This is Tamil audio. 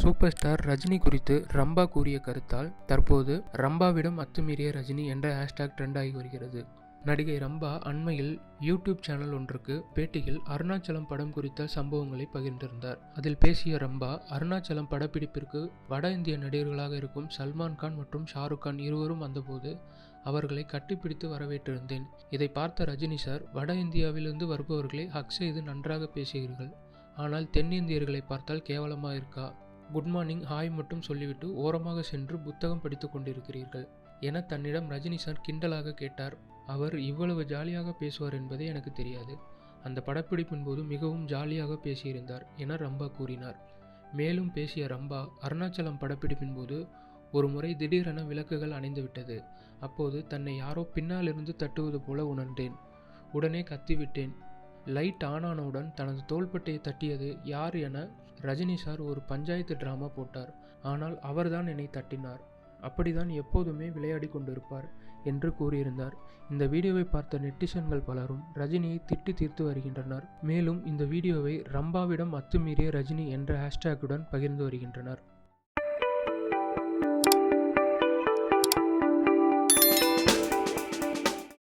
சூப்பர் ஸ்டார் ரஜினி குறித்து ரம்பா கூறிய கருத்தால் தற்போது ரம்பாவிடம் அத்துமீறிய ரஜினி என்ற ஹேஷ்டாக் ட்ரெண்ட் ஆகி வருகிறது. நடிகை ரம்பா அண்மையில் யூடியூப் சேனல் ஒன்றுக்கு பேட்டியில் அருணாச்சலம் படம் குறித்த சம்பவங்களை பகிர்ந்திருந்தார். அதில் பேசிய ரம்பா அருணாச்சலம் படப்பிடிப்பிற்கு வட இந்திய நடிகர்களாக இருக்கும் சல்மான் கான் மற்றும் ஷாருக் கான் இருவரும் வந்தபோது அவர்களை கட்டிப்பிடித்து வரவேற்றிருந்தேன். இதை பார்த்த ரஜினி சார் வட இந்தியாவிலிருந்து வருபவர்களை ஹக் செய்து நன்றாக பேசுகிறீர்கள். ஆனால் தென்னிந்தியர்களை பார்த்தால் கேவலமாக இருக்கா? குட் மார்னிங் ஹாய் மட்டும் சொல்லிவிட்டு ஓரமாக சென்று புத்தகம் படித்து கொண்டிருக்கிறீர்கள் என தன்னிடம் ரஜினி சார் கிண்டலாக கேட்டார். அவர் இவ்வளவு ஜாலியாக பேசுவார் என்பதே எனக்கு தெரியாது. அந்த படப்பிடிப்பின் போது மிகவும் ஜாலியாக பேசியிருந்தார் என ரம்பா கூறினார். மேலும் பேசிய ரம்பா அருணாச்சலம் படப்பிடிப்பின் போது ஒரு முறை திடீரென விளக்குகள் அணைந்துவிட்டது அப்போது தன்னை யாரோ பின்னாலிருந்து தட்டுவது போல உணர்ந்தேன். உடனே கத்திவிட்டேன். லைட் ஆன் ஆனவுடன் தனது தோள்பட்டையை தட்டியது யார் என ரஜினி சார் ஒரு பஞ்சாயத்து ட்ராமா போட்டார். ஆனால் அவர்தான் என்னை தட்டினார். அப்படிதான் எப்போதுமே விளையாடி கொண்டிருப்பார் என்று கூறியிருந்தார். இந்த வீடியோவை பார்த்த நெட்டிசன்கள் பலரும் ரஜினியை திட்டி தீர்த்து வருகின்றனர். மேலும் இந்த வீடியோவை ரம்பாவிடம் அத்துமீறிய ரஜினி என்ற ஹேஷ்டேக்குடன் பகிர்ந்து வருகின்றனர்.